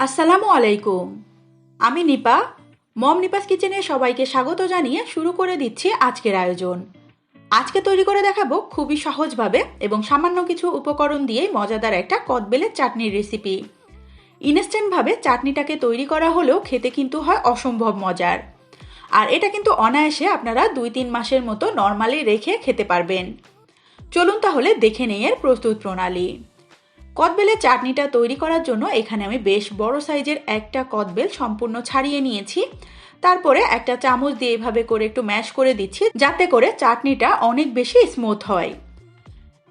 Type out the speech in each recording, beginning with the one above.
আসসালামু আলাইকুম। আমি নিপা। মম নিপাস কিচেনে সবাইকে স্বাগত জানিয়ে শুরু করে দিচ্ছি আজকের আয়োজন। আজকে তৈরি করে দেখাবো খুবই সহজভাবে এবং সামান্য কিছু উপকরণ দিয়েই মজাদার একটা কদবেলের চাটনির রেসিপি। ইনস্ট্যান্টভাবে চাটনিটাকে তৈরি করা হলেও খেতে কিন্তু হয় অসম্ভব মজার। আর এটা কিন্তু অনায়াসে আপনারা দুই তিন মাসের মতো নর্মালি রেখে খেতে পারবেন। চলুন তাহলে দেখে নেই এর প্রস্তুত প্রণালী। কদবেলের চাটনিটা তৈরি করার জন্য এখানে আমি বেশ বড় সাইজের একটা কদবেল সম্পূর্ণ ছাড়িয়ে নিয়েছি। তারপরে একটা চামচ দিয়ে এভাবে করে একটু ম্যাশ করে দিচ্ছি, যাতে করে চাটনিটা অনেক বেশি স্মুথ হয়।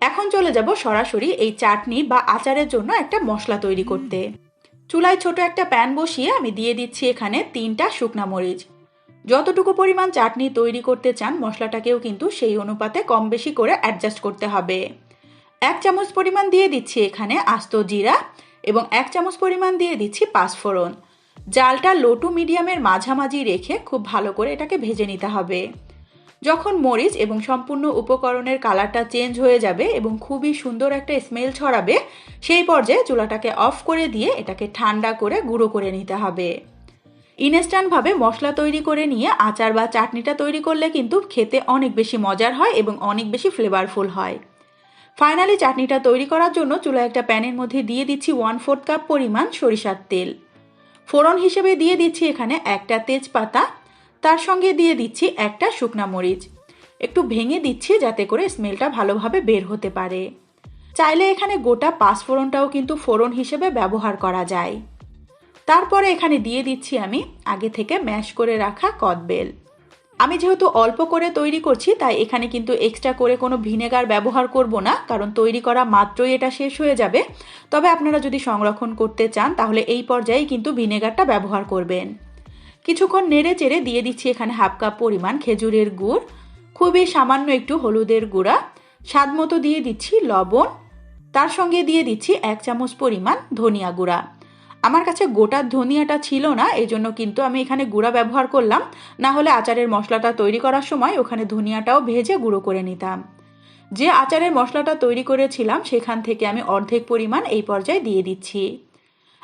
এখন চলে যাব সরাসরি এই চাটনি বা আচারের জন্য একটা মশলা তৈরি করতে। চুলায় ছোট একটা প্যান বসিয়ে আমি দিয়ে দিচ্ছি এখানে তিনটা শুকনা মরিচ। যতটুকু পরিমাণ চাটনি তৈরি করতে চান, মশলাটাকেও কিন্তু সেই অনুপাতে কম বেশি করে অ্যাডজাস্ট করতে হবে। এক চামচ পরিমাণ দিয়ে দিচ্ছি এখানে আস্ত জিরা এবং এক চামচ পরিমাণ দিয়ে দিচ্ছি পাঁচফোড়ন। জালটা লো টু মিডিয়ামের মাঝামাঝি রেখে খুব ভালো করে এটাকে ভেজে নিতে হবে। যখন মরিচ এবং সম্পূর্ণ উপকরণের কালারটা চেঞ্জ হয়ে যাবে এবং খুবই সুন্দর একটা স্মেল ছড়াবে, সেই পর্যায়ে চুলাটাকে অফ করে দিয়ে এটাকে ঠান্ডা করে গুঁড়ো করে নিতে হবে। ইনস্ট্যান্টভাবে মশলা তৈরি করে নিয়ে আচার বা চাটনিটা তৈরি করলে কিন্তু খেতে অনেক বেশি মজার হয় এবং অনেক বেশি ফ্লেভারফুল হয়। ফাইনালি চাটনিটা তৈরি করার জন্য চুলা একটা প্যানের মধ্যে দিয়ে দিচ্ছি ওয়ান ফোর্থ কাপ পরিমাণ সরিষার তেল। ফোড়ন হিসেবে দিয়ে দিচ্ছি এখানে একটা তেজপাতা, তার সঙ্গে দিয়ে দিচ্ছি একটা শুকনা মরিচ। একটু ভেঙে দিচ্ছি যাতে করে স্মেলটা ভালোভাবে বের হতে পারে। চাইলে এখানে গোটা পাঁচফোড়নটাও কিন্তু ফোড়ন হিসেবে ব্যবহার করা যায়। তারপরে এখানে দিয়ে দিচ্ছি আমি আগে থেকে ম্যাশ করে রাখা কদবেল। আমি যেহেতু অল্প করে তৈরি করছি, তাই এখানে কিন্তু এক্সট্রা করে কোনো ভিনেগার ব্যবহার করব না, কারণ তৈরি করা মাত্রই এটা শেষ হয়ে যাবে। তবে আপনারা যদি সংরক্ষণ করতে চান, তাহলে এই পর্যায়ে কিন্তু ভিনেগারটা ব্যবহার করবেন। কিছুক্ষণ নেড়ে চেড়ে দিয়ে দিচ্ছি এখানে হাফ কাপ পরিমাণ খেজুরের গুড়, খুবই সামান্য একটু হলুদের গুঁড়া, স্বাদ মতো দিয়ে দিচ্ছি লবণ, তার সঙ্গে দিয়ে দিচ্ছি এক চামচ পরিমাণ ধনিয়া গুঁড়া। আমার কাছে গোটা ধনিয়াটা ছিল না এই জন্য কিন্তু আমি এখানে গুঁড়া ব্যবহার করলাম। না হলে আচারের মশলাটা তৈরি করার সময় ওখানে ধনিয়াটাও ভেজে গুঁড়ো করে নিতাম। যে আচারের মশলাটা তৈরি করেছিলাম, সেখান থেকে আমি অর্ধেক পরিমাণ এই পর্যায়ে দিয়ে দিচ্ছি।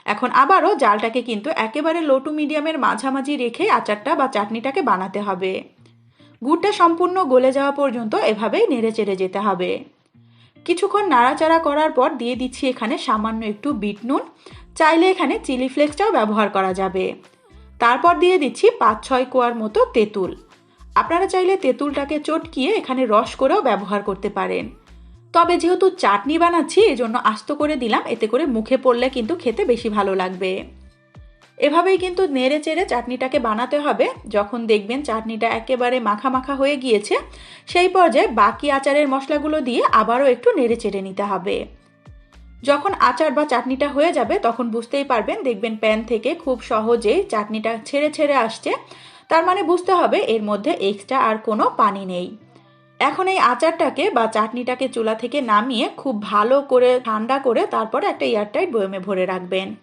এখন আবারও জালটাকে কিন্তু একেবারে লো টু মিডিয়ামের মাঝামাঝি রেখে আচারটা বা চাটনিটাকে বানাতে হবে। গুড়টা সম্পূর্ণ গলে যাওয়া পর্যন্ত এভাবেই নেড়ে চেড়ে যেতে হবে। কিছুক্ষণ নাড়াচাড়া করার পর দিয়ে দিচ্ছি এখানে সামান্য একটু বিট নুন। চাইলে এখানে চিলি ফ্লেক্সটাও ব্যবহার করা যাবে। তারপর দিয়ে দিচ্ছি পাঁচ ছয় কোয়ার মতো তেঁতুল। আপনারা চাইলে তেঁতুলটাকে চটকিয়ে এখানে রস করেও ব্যবহার করতে পারেন। তবে যেহেতু চাটনি বানাচ্ছি, এজন্য আস্ত করে দিলাম, এতে করে মুখে পড়লে কিন্তু খেতে বেশি ভালো লাগবে। এভাবেই কিন্তু নেড়ে চেড়ে চাটনিটাকে বানাতে হবে। যখন দেখবেন চাটনিটা একেবারে মাখা মাখা হয়ে গিয়েছে, সেই পর্যায়ে বাকি আচারের মশলাগুলো দিয়ে আবারও একটু নেড়ে চেড়ে নিতে হবে। যখন আচার বা চাটনিটা হয়ে যাবে, তখন বুঝতেই পারবেন, দেখবেন প্যান থেকে খুব সহজেই চাটনিটা ছেড়ে ছেড়ে আসছে। তার মানে বুঝতে হবে এর মধ্যে এক্সট্রা আর কোনো পানি নেই। এখন এই আচারটাকে বা চাটনিটাকে চুলা থেকে নামিয়ে খুব ভালো করে ঠান্ডা করে তারপর একটা এয়ারটাইট বয়মে ভরে রাখবেন।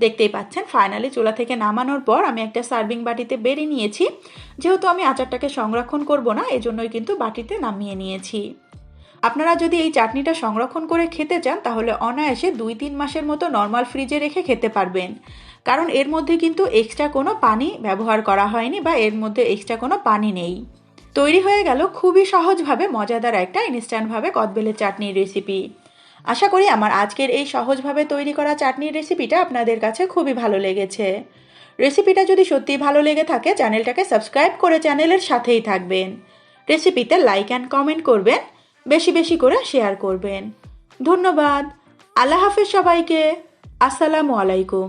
দেখতেই পাচ্ছেন ফাইনালি চুলা থেকে নামানোর পর আমি একটা সার্ভিং বাটিতে বেরিয়ে নিয়েছি। যেহেতু আমি আচারটাকে সংরক্ষণ করব না, এজন্যই কিন্তু বাটিতে নামিয়ে নিয়েছি। আপনারা যদি এই চাটনিটা সংরক্ষণ করে খেতে চান, তাহলে অনায়াসে দুই তিন মাসের মতো নর্মাল ফ্রিজে রেখে খেতে পারবেন। কারণ এর মধ্যে কিন্তু এক্সট্রা কোনো পানি ব্যবহার করা হয়নি বা এর মধ্যে এক্সট্রা কোনো পানি নেই। তৈরি হয়ে গেল খুবই সহজভাবে মজাদার একটা ইনস্ট্যান্টভাবে কদবেলের চাটনির রেসিপি আশা করি আমার আজকের এই সহজভাবে তৈরি করা চাটনির রেসিপিটা আপনাদের কাছে খুবই ভালো লেগেছে। রেসিপিটা যদি সত্যিই ভালো লেগে থাকে চ্যানেলটাকে সাবস্ক্রাইব করে চ্যানেলের সাথেই থাকবেন। রেসিপিতে লাইক অ্যান্ড কমেন্ট করবেন। বেশি বেশি করে শেয়ার করবেন। ধন্যবাদ। আল্লাহ হাফেজ সবাইকে। আসসালামু আলাইকুম।